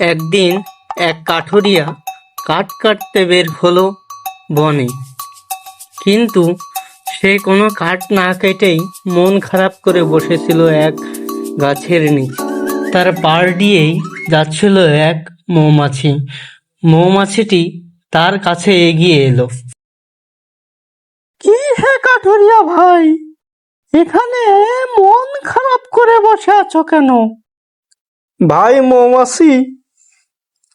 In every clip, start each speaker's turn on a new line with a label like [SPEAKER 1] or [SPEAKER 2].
[SPEAKER 1] একদিন এক কাঠুরিয়া কাঠ কাটতে বের হলো বনে। কিন্তু সে কোনো কাঠ না কেটেই মন খারাপ করে বসেছিল এক গাছের নিচে। তার পার দিয়েই যাচ্ছিল এক মৌমাছি। মৌমাছিটি তার কাছে এগিয়ে এলো। কি হে কাঠুরিয়া ভাই এখানে মন খারাপ করে বসে আছো কেন?
[SPEAKER 2] ভাই মৌমাছি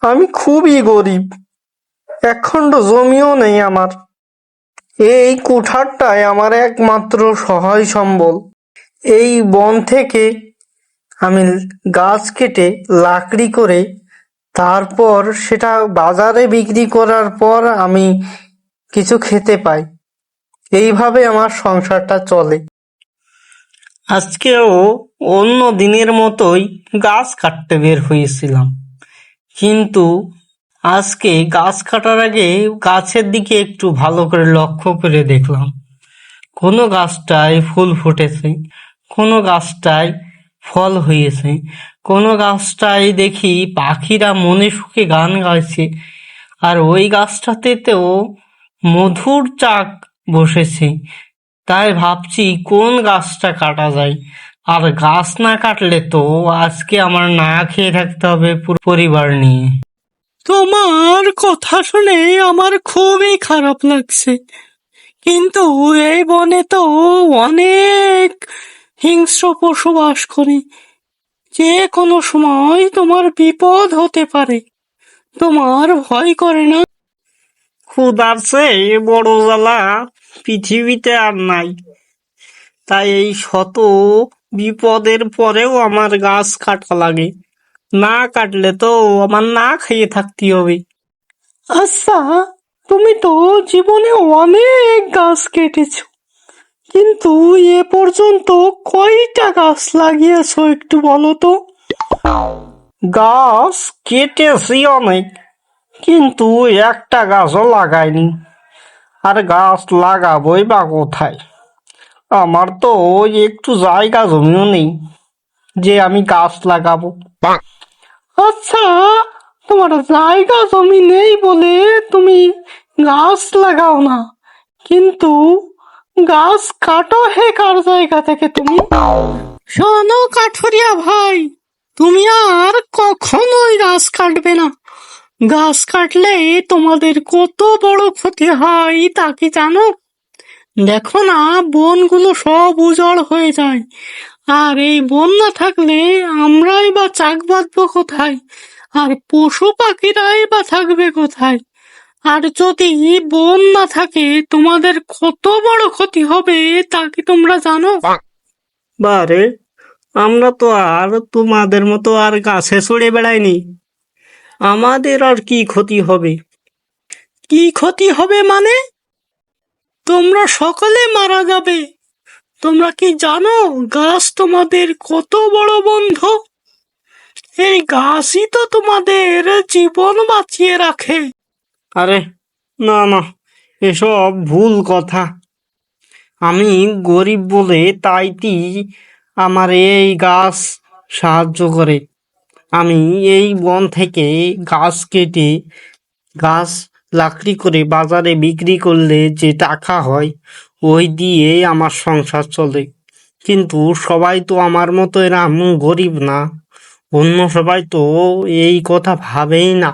[SPEAKER 2] আমি খুবই গরিব। একখণ্ড জমিও নেই আমার। এই কুঠারটাই আমার একমাত্র সহায় সম্বল। এই বন থেকে আমি গাছ কেটে, লাকড়ি করে, তারপর সেটা বাজারে বিক্রি করার পর আমি কিছু খেতে পাই। এইভাবে আমার সংসারটা চলে।
[SPEAKER 1] আজকেও অন্য দিনের মতোই গাছ কাটতে বের হয়েছিলাম। কিন্তু আজকে গাছ কাটার আগে গাছের দিকে একটু ভালো করে লক্ষ্য করে দেখলাম। কোনো গাছটায় ফুল ফুটেছে, কোনো গাছটায় ফল হয়েছে, কোনো গাছটায় দেখি পাখিরা মনে সুখে গান গাইছে, আর ওই গাছটাতে তো মধুর চাক বসেছে। তাই ভাবছি কোন গাছটা কাটা যায় আর গাছ না কাটলে তো আজকে আমার না খেয়ে থাকতে হবে পুরো পরিবার নিয়ে। তোমার কথা শুনে আমার খুবই খারাপ লাগছে। কিন্তু এই বনে তো অনেক হিংস্র পশু বাস করে। যে কোনো সময় তোমার বিপদ হতে পারে। তোমার ভয় করে না? ক্ষুধার চেয়ে বড় জ্বালা পৃথিবীতে আর নাই। তাই এই শত বিপদের পরেও আমার গাছ কাটা লাগে। না কাটলে তো আমার না খেয়ে থাকতে হবে। আচ্ছা তুমি তো জীবনে অনেক গাছ কেটেছ। কিন্তু এ পর্যন্ত কয়টা গাছ লাগিয়েছো একটু বলো তো? গাছ কেটেছি অনেক, কিন্তু একটা গাছও লাগাইনি। আর গাছ লাগাবোই বা কোথায়? আমার তো ওই একটু জায়গা জমিও নেই যে আমি গাছ লাগাবো। আচ্ছা তোমার জায়গা জমি নেই বলে তুমি গাছ লাগাও না কিন্তু গাছ কাটো হে কার জায়গা থেকে তুমি? শোনো কাঠুরিয়া ভাই তুমি আর কখনোই গাছ কাটবে না। গাছ কাটলে তোমাদের কত বড় ক্ষতি হয় তা কি জানো? দেখো না বনগুলো সব উজাড় হয়ে যায়। আর এই বন না থাকলে আমরাই বা চাক বাঁধবো কোথায়? আর পশু পাখিরাই বা থাকবে কোথায়? আর যদি বন না থাকে তোমাদের কত বড় ক্ষতি হবে তা কি তোমরা জানো? বারে আমরা তো আর তোমাদের মতো আর গাছে চড়ে বেড়াইনি। আমাদের আর কি ক্ষতি হবে? কি ক্ষতি হবে মানে? তোমরা সকলে মারা যাবে। তোমরা কি জানো, গাছ তোমাদের কত বড় বন্ধু? এই গাছই তো তোমাদের জীবন বাঁচিয়ে রাখে। আরে, না না, এসব ভুল কথা। আমি গরিব বলে তাইতি আমার এই গাছ সাহায্য করে। আমি এই বন থেকে গাছ কেটে গাছ লাকড়ি করে বাজারে বিক্রি করলে যে টাকা হয়, ওই দিয়ে আমার সংসার চলে। কিন্তু সবাই তো আমার মতো এরম গরিব না। অন্য সবাই তো এই কথা ভাবেই না।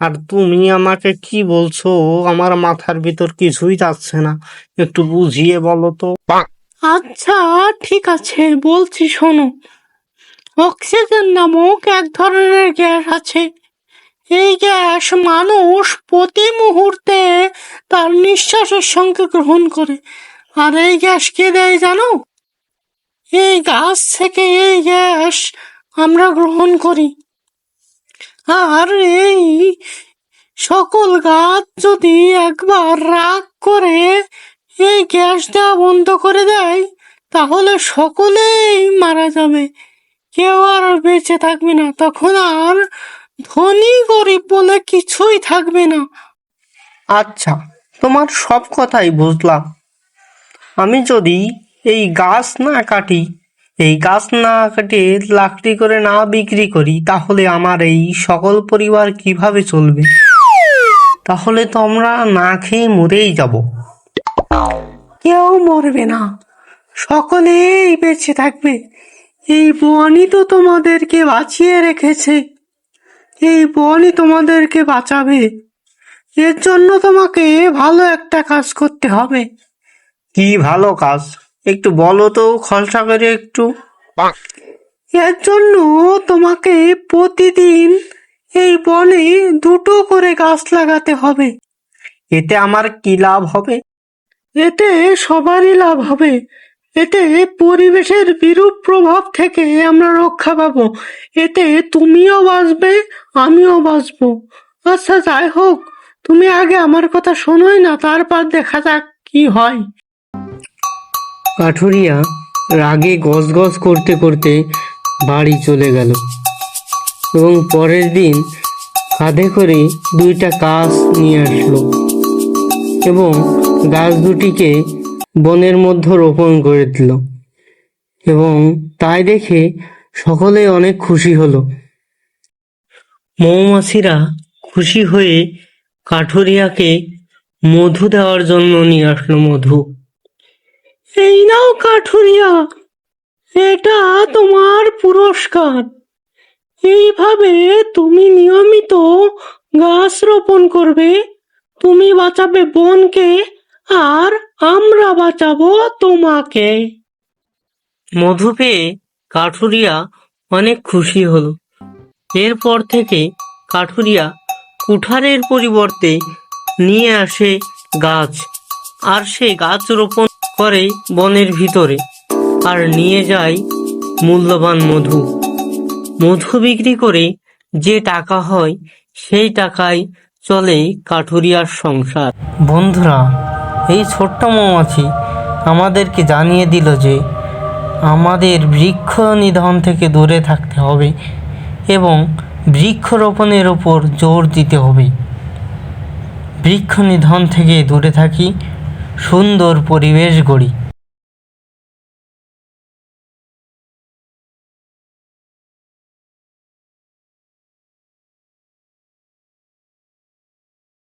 [SPEAKER 1] আর তুমি আমাকে কি বলছো? আমার মাথার ভিতর কিছুই যাচ্ছে না। একটু বুঝিয়ে বলো তো। আচ্ছা ঠিক আছে, বলছি শোনো। অক্সিজেন নামক এক ধরনের গ্যাস আছে। এই গ্যাস মানুষ প্রতি মুহূর্তে তার নিঃশ্বাসের সঙ্গে গ্রহণ করে। আর এই গ্যাস কে দেয় জানো? এই গাছ থেকে এই গ্যাস আমরা গ্রহণ করি। আর এই সকল গাছ যদি একবার রাগ করে এই গ্যাস দেওয়া বন্ধ করে দেয়, তাহলে সকলেই মারা যাবে। কেউ আর বেঁচে থাকবে না। তখন আর ধনী গরিব বলে কিছুই থাকবে না। আচ্ছা তোমার সব কথাই বুঝলাম। আমি যদি এই গাছ না কাটি
[SPEAKER 2] এই গাছ না কেটে লাকড়ি করে না বিক্রি করি তাহলে আমার এই সকল পরিবার কীভাবে চলবে? তাহলে তো আমরা না খেয়ে মরেই যাব। কেউ মরবে না। সকলেই বেঁচে থাকবে। এই বনই তো তোমাদেরকে বাঁচিয়ে রেখেছে। এই বনই তোমাদেরকে বাঁচাবে। এর জন্য তোমাকে ভালো একটা কাজ করতে হবে। কি ভালো কাজ? একটু বলো তো খলসা করে একটু। এর জন্য তোমাকে প্রতিদিন এই বনে দুটো করে গাছ লাগাতে হবে। এতে আমার কি লাভ হবে? এতে সবারই লাভ হবে। এতে পরিবেশের বিরূপ প্রভাব থেকে আমরা রক্ষা পাবো। এতে তুমিও বাঁচবে, আমিও বাঁচবো। আচ্ছা যাই হোক, তুমি আগে আমার কথা শোনোই না, তারপর দেখা যাক কি হয়। কাঠুরিয়া রাগে গজগজ করতে করতে বাড়ি চলে গেল। এবং পরের দিন কাঁধে করে দুইটা গাছ নিয়ে আসলো। এবং গাছ দুটিকে বনের মধ্যে রোপণ করে দিল। এবং তাই দেখে সকলে অনেক খুশি হলো। মৌমাছিরা খুশি হয়ে কাঠুরিয়াকে মধু দেওয়ার জন্য নিয়ে আসলো মধু। এই নাও কাঠুরিয়া, এটা তোমার পুরস্কার। এইভাবে তুমি নিয়মিত গাছ রোপণ করবে, তুমি বাঁচাবে বনকে আর আমরা বাঁচাবো তোমাকে। মধু পেয়ে কাঠুরিয়া অনেক খুশি হলো। এরপর থেকে কাঠুরিয়া কুঠারের পরিবর্তে নিয়ে আসে গাছ আর সে গাছ রোপণ করে বনের ভিতরে আর নিয়ে যায় মূল্যবান মধু। মধু বিক্রি করে যে টাকা হয় সেই টাকায় চলে কাঠুরিয়ার সংসার। বন্ধুরা এই ছোট্ট মৌমাছি আমাদেরকে জানিয়ে দিল যে আমাদের বৃক্ষ নিধন থেকে দূরে থাকতে হবে এবং বৃক্ষরোপণের ওপর জোর দিতে হবে। বৃক্ষ নিধন থেকে দূরে থাকি, সুন্দর পরিবেশ গড়ি।